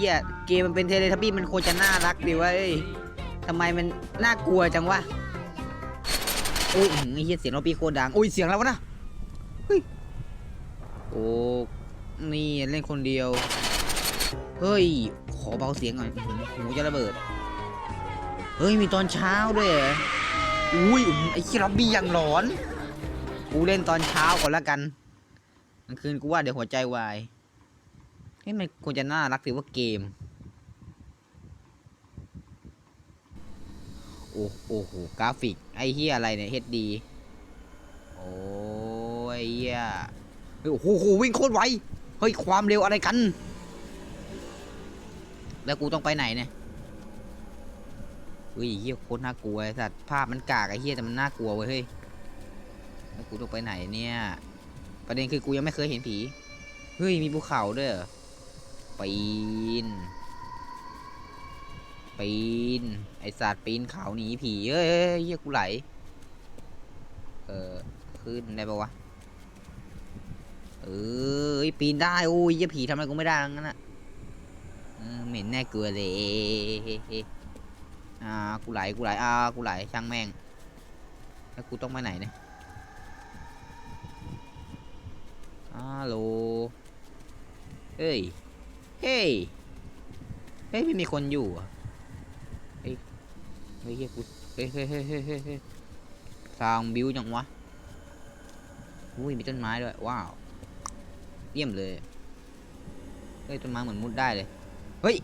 หี้ยเกมมันเป็นเทเลทับบี้มันควรจะน่ารักดีวะเอ้ยทำไมมันน่ากลัวจังวะโอ้ยอื้อหือไอ้เหี้ยเสียงเราปีโคตรดังโอ้ยเสียงแล้ววะนะเฮ้ยโอ้นี่เล่นคนเดียว เฮ้ย ขอเบาเสียงหน่อยอื้อหือหูจะระเบิด เฮ้ยมีตอนเช้าด้วยเหรออุ้ยอื้อหือไอ้เหี้ยล็อบบี้อย่างหลอน กูเล่นตอนเช้าก่อนละกันกลางคืนกูว่าเดี๋ยวหัวใจวาย เฮ้มันควรจะน่ารักถือว่าเกม โอ้โอ้โหกราฟิก ไอ้เฮียอะไรเนี่ยเฮดดีโอ้ยอ้เฮียโอ้โหวิ่งโคตรไว เฮ้ย ความเร็วอะไรกัน แล้วกูต้องไปไหนเนี่ยเฮ้ยเฮียโคตรน่ากลัวสัตว์ภาพมันกากไอ้เฮียแต่มันน่ากลัวเว้ยเฮ้ยแล้วกูต้องไปไหนเนี่ย ประเด็นคือกูยังไม่เคยเห็นผี เฮ้ย มีภูเขาด้วยเหรอ ปีน ปีน ไอสัตว์ปีนเขาหนีผีเอ้ยเยเฮียกูไหล เออขึ้นได้ปะวะ เออยปีนได้โอ้ยเฮียผีทำอะไรกูไม่ได้ทั้งนั้นอะเหม็นแน่เกลือเลยอ่ากูไหลกูไหลอ่ากูไหลช่างแม่งแล้วกูต้องไปไหนเนี่ยฮัลโหลเฮ้ย เฮ้ย เฮ้ยไม่มีคนอยู่เหรอะเฮ้ยเฮ้ย เฮ้ยกูเฮ้ยเฮ้ยเฮ้ยเฮ้ยเฮ้ยเฮ้าวบิวจังวะอุ้ยมีต้นไม้ด้วย ว้าว เยี่ยมเลย เฮ้ยต้นไม้เหมือนมุดได้เลย เฮ้ย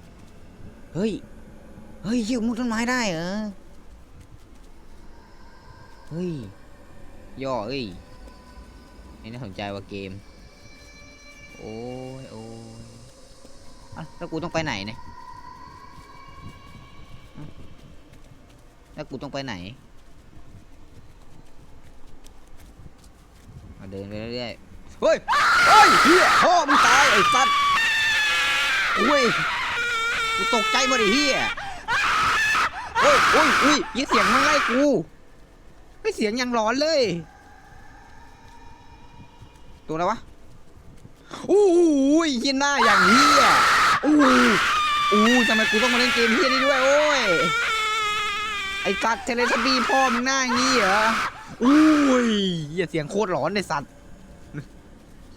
เฮ้ย เฮ้ยเหี้ยมุดต้นไม้ได้เหรอ เฮ้ย ย่อเอ้ยไม่น่าสนใจว่าเกม โอ้ยโอ้ย อะแล้วกูต้องไปไหนเนี่ยแล้วกูต้องไปไหนมาเดินไปเรื่อยๆเฮ้ยเฮ้ยเฮียพ่อมึงตายไอ้สัตว์โอ้ยกูตกใจหมดไอ้เฮียโอ้ยโอ้ยอุ้ยยี่เสียงมันไล่กูไม่เสียงยังร้อนเลยตัวอะไรวะอู้ยเฮียหน้าอย่างเฮีย อู้อู้ทำไมกูต้องมาเล่นเกมเฮียนี่ด้วยโอ้ย ไอ้สัตว์เทเลทบีพ่อมึงหน้าอย่างงี้เหรออู้ยเฮียเสียงโคตรหลอนไอ้สัตว์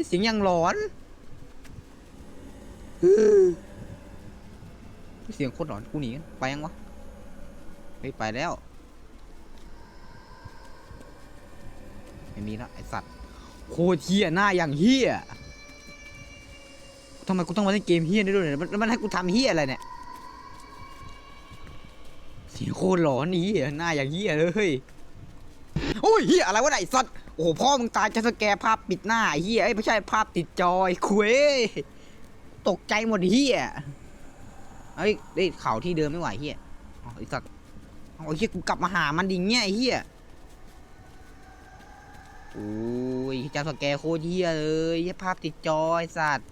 เสียงยังหลอนเสียงโคตรหลอนกูหนีกันไปยังวะเฮ้ยไปแล้ว ไม่มีแล้วไอสัตว์โคตรเฮียหน้าอย่างเฮีย ทำไมกูต้องมาเล่นเกมเฮี้ยนี่ด้วยเนี่ยมันมันให้กูทำเฮี้ยอะไรเนี่ยเสียงโคตรหลอนนี่เฮียหน้าอย่างเฮี้ยเลยโอ้ยเฮี้ยอะไรวะไอ้สัตว์โอ้พ่อมึงตายจะสแกภาพปิดหน้าเฮียไอ้ยไม่ใช่ภาพติดจอยคุยตกใจหมดเฮี้ยเฮ้ยได้เข่าที่เดิมไม่ไหวเฮี้ยอ๋อไอ้สัตว์เอาไอเฮี้ยกูกลับมาหามันดิเงี้ยไอเฮี้ยโอ้ยจำสแกโคตรเฮี้ยเลยภาพติดจอไอสัตว์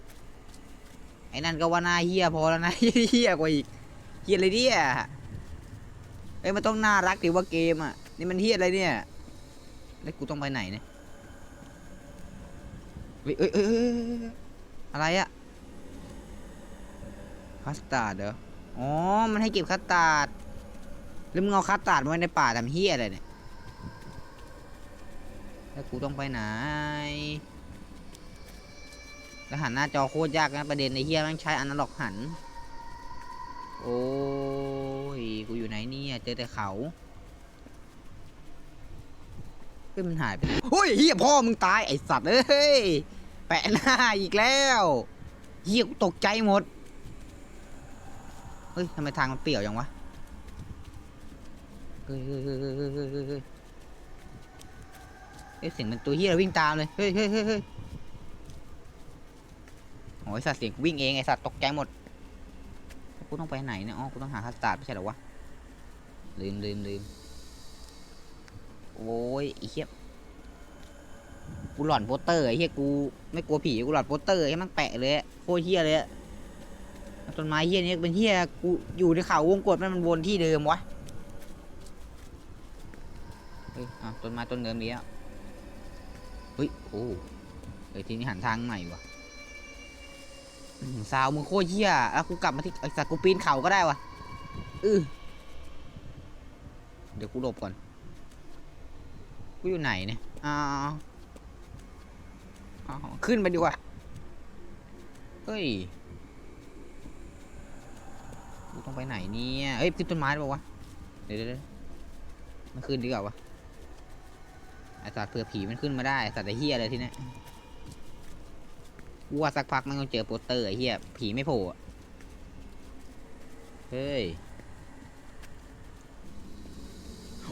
ไอ้นั่นก็ว่าหน้าเฮียพอแล้วนะเฮียกว่าอีกเฮียอะไรเนี่ยเอ้ยมันต้องน่ารักดิว่าเกมอะนี่มันเฮียอะไรเนี่ยแล้วกูต้องไปไหนเนี่ยเฮ้ยเออเออ้ยเอ้ยอะไรอะคัสตาร์ดเหรออ๋อ มันให้เก็บคัสตาร์ดแล้วมึงเอาคัสตาร์ดมาไว้ในป่าทำเฮียอะไรเนี่ยแล้วกูต้องไปไหน แล้วหันหน้าจอโคตรยากนะประเด็นในเฮียมันใช้อนาล็อกหัน โอ้ยกูอยู่ไหนเนี่ยเจอแต่เขาขึ้ยมันหายไปโอ้ยเฮียพ่อมึงตายไอสัตว์เอ้ยแปะหน้าอีกแล้วเฮียตกใจหมดเฮ้ยทำไมทางมันเปี่ยวอย่างวะเฮ้ยเฮ้ยเฮ้ยเฮ้ยเฮ้ยเสียงมันตัวเฮียวิ่งตามเลยเฮ้ยเฮ้ยเฮ้ย โอ้ยสัตว์เสียงวิ่งเองไอสัตว์ตกใจหมดกูต้องไปไหนเนี่ยอ๋อกูต้องหาคัสตาร์ดไม่ใช่หรอวะลืมลืมลืมโอ้ยไอ้เหี้ยกูหลอนโปสเตอร์ไอ้เหี้ยกูไม่กลัวผีกูหลอนโปสเตอร์ให้มันแปะเลยอะโคตรเหี้ยเลยอะต้นไม้เหี้ยนี่เป็นเหี้ยกูอยู่ในเขาวงกดมันมันวนที่เดิมวะเฮ้ยอะต้นไม้ต้นเดิมนี้แล้วเฮ้ยโอ้เฮ้ยทีนี้หันทางใหม่ว่ะ สาวมึงโคตรเหี้ยแล้วกูกลับมาที่ไอ้สัตว์กูปีนเขาก็ได้วะอือเดี๋ยวกูหลบก่อน กูอยู่ไหนเนี่ยอ้าวขึ้นไปดีกว่า เฮ้ย กูต้องไปไหนเนี่ยเฮ้ยขึ้นต้นไม้ได้ปะวะ เดี๋ยวเดี๋ยวมันขึ้นดีกว่าวะไอสัตว์เผื่อผีมันขึ้นมาได้สัตว์ไอ้เฮียอะไรที่นี่ กูว่าสักพักมันต้องเจอโปสเตอร์ไอ้เฮียผีไม่โผล่อะเฮ้ย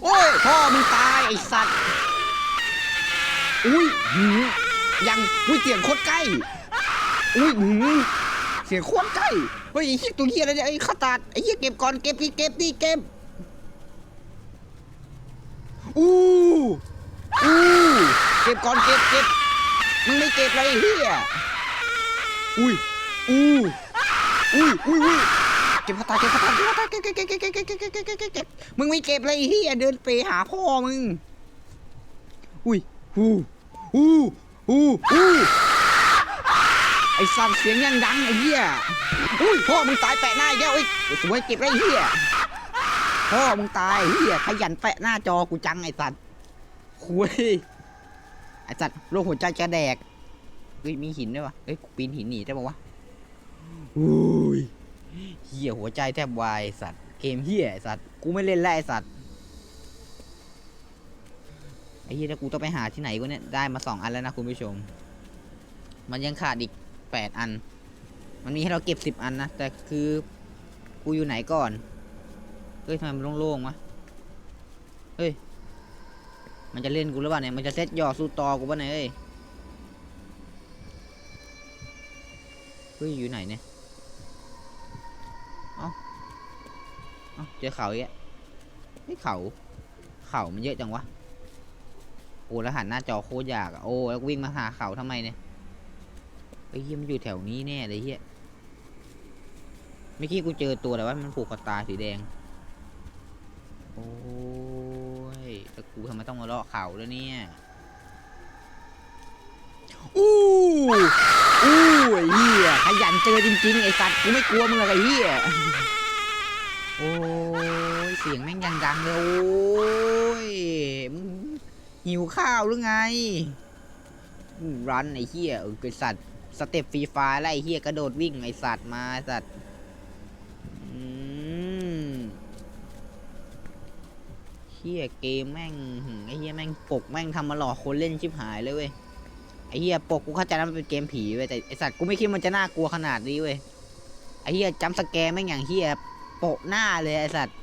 โอ้ยพ่อมึงตาย ไอสัตว์ อุ้ยหืมยังอุ้ยเสียงโคตรใกล้ อุ้ยหืมเสียงโคตรใกล้ เฮ้ยไอ้เหี้ยตัวเหี้ยอะไรเนี่ยไอ้ขาตาดไอ้เหี้ยเก็บก่อนเก็บดิเก็บดิเก็บ อู้อู้เก็บก่อนเก็บเก็บมึงไม่เก็บเลยไอ้เหี้ย อุ้ยอู้อุ้ยอุ้ยอุ้ยเก็บขาตาดเก็บขาตาดเก็บขาตาดเก็บเก็บเก็บเก็บเก็บเก็บเก็บเก็บเก็บเก็บมึงไม่เก็บเลยเหี้ยเดินไปหาพ่อมึง อุ้ยอู้อู้อู้อู้ไอ้สัตว์เสียงยังดังไอ้เหี้ยอุ้ยพ่อมึงตายแปะหน้าอีกแล้วเอ้สวยเก็บได้ไอ้เหี้ยพ่อมึงตายเฮียขยันแปะหน้าจอกูจังไอ้สัตว์คุยไอ้สัตว์โรคหัวใจจะแดก เฮ้ยมีหินด้วยวะเฮ้ยกูปีนหินหนีได้ปะวะอุ้ยเฮียหัวใจแทบวายไอ้สัตว์เกมเฮียไอ้สัตว์กูไม่เล่นแล้วไอ้สัตว์ไอ้เฮียแล้วกูต้องไปหาที่ไหนกูเนี่ยได้มาสองอันแล้วนะคุณผู้ชม มันยังขาดอีกแปดอัน มันมีให้เราเก็บสิบอันนะแต่คือกูอยู่ไหนก่อนเฮ้ยทำไมมันโล่งๆวะเฮ้ยมันจะเล่นกูหรือเปล่าเนี่ยมันจะเซตหยอดสู้ตอกูป่ะเนี่ยเฮ้ย เฮ้ยอยู่ไหนเนี่ย เอ้า เอ้าเจอเขาอีกแล้วเฮ้ยเขา เขามันเยอะจังวะ โอ้แล้วหันหน้าจอโคตรยากอะโอ้แล้ววิ่งมาหาเขาทำไมเนี่ยเฮ้ยเหี้ยมันอยู่แถวนี้แน่เลยเฮียเมื่อกี้กูเจอตัวแต่ว่ามันผูกคอตาสีแดง โอ้ยแล้วกูทำไมต้องมาเลาะเขาแล้วเนี่ย อู้ ไอ้เหี้ยขยันเจอจริงๆไอ้สัตว์กูไม่กลัวมึงหรอกไอ้เหี้ยโอ้ยเสียงแม่งยังดังเลยโอ้ยมึงหิวข้าวหรือไงรันไอ้เหี้ยไอ้สัตว์สเต็ปฟรีไฟร์แล้วไอ้เหี้ยกระโดดวิ่งไอ้สัตว์มาสัตว์เฮียเกมแม่งไอเฮียแม่งปกแม่งทำมาหลอกคนเล่นชิบหายเลยเว้ย ไอเฮียปกกูเข้าใจนะมันเป็นเกมผีเว้ยแต่ไอสัตว์กูไม่คิดมันจะน่ากลัวขนาดนี้เว้ยไอเฮียจำสแกร์แม่งอย่างเฮียโปะหน้าเลยไอสัตว์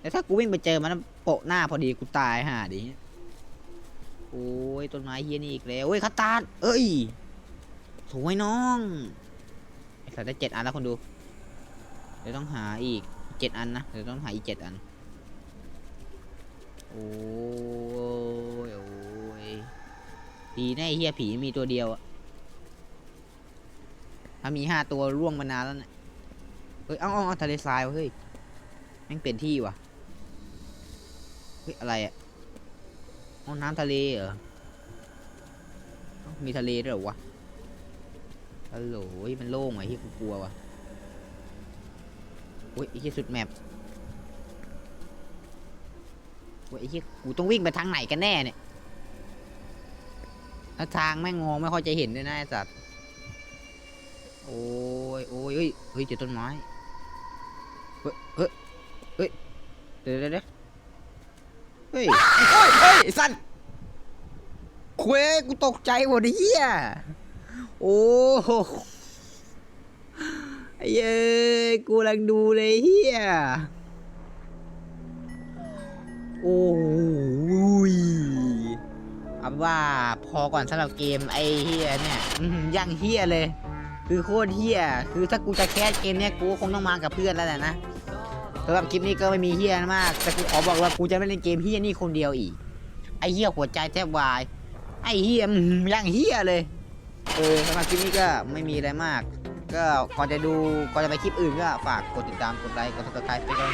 แต่ถ้ากูวิ่งไปเจอมันโปะหน้าพอดีกูตายห่าดิโอ้ยต้นไม้เฮียนี่อีกแล้วเว้ยคาตาดเอ้ยสวยน้องไอสัตว์ได้เจ็ดอันแล้วคนดูเดี๋ยวต้องหาอีกเจ็ดอันนะเดี๋ยวต้องหาอีกเจ็ดอันโอ้ ดีแน่เฮียผีมีตัวเดียวอะถ้ามีห้าตัวร่วงมานานแล้วเนี่ยเฮ้ยเอ้าเอ้าเอ้าทะเลทรายวะเฮ้ยแม่งเปลี่ยนที่ว่ะเฮ้ย อะไรอะอ๋อน้ำทะเลเหรอ มีทะเลด้วยเหรอวะฮัลโหลมันโล่งไอ้เฮียกูกลัวว่ะเฮ้ยไอ้เฮียสุดแมปเว้ยไอ้เหี้ยกูต้องวิ่งไปทางไหนกันแน่เนี่ย แล้วทางแม่งมองไม่ค่อยจะเห็นด้วยนะไอ้สัตว์โอ้ยโอ้ยเฮ้ยเฮ้ยเจอต้นไม้เฮ้ยเฮ้ยเฮ้ยเดี๋ยวเดี๋ยวเดี๋ยวเฮ้ยโอ้ยเฮ้ยสัตว์เคว้ยกูตกใจหมดเหี้ยโอ้โหไอ้เย้ยกูกำลังดูเลยเหี้ยโอ้าเป็นว่าพอก่อนสำหรับเกมไอ้เฮียเนี่ยอื้อหือยังเฮียเลย คือโคตรเฮียคือถ้ากูจะแคสเกมเนี้ยกูคงต้องมากับเพื่อนแล้วแหละนะสำหรับคลิปนี้ก็ไม่มีเฮียมาก แต่กูขอบอกว่ากูจะไม่เล่นเกมเฮียนี่คนเดียวอีก ไอ้เฮียหัวใจแทบวาย ไอ้เฮียอื้อหือยังเฮียเลย เออสำหรับคลิปนี้ก็ไม่มีอะไรมาก ก็ก่อนจะดูก่อนจะไปคลิปอื่นก็ฝากกดติดตามกดไลค์กดซับสไครป์ไปกัน